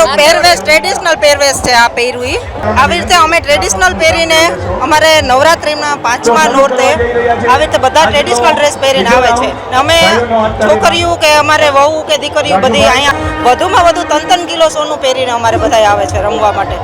તો પહેરવેશ ટ્રેડિશનલ પહેરવેશ છે આ પહેર્યું એ આવી રીતે અમે ટ્રેડિશનલ પહેરીને અમારે નવરાત્રિના પાંચમા નોરતે આવી રીતે બધા ટ્રેડિશનલ ડ્રેસ પહેરીને આવે છે. ને અમે છોકરીઓ કે અમારે વહુ કે દીકરીઓ બધી અહીંયા વધુમાં વધુ ત્રણ ત્રણ કિલો સોનું પહેરીને અમારે બધા આવે છે રમવા માટે.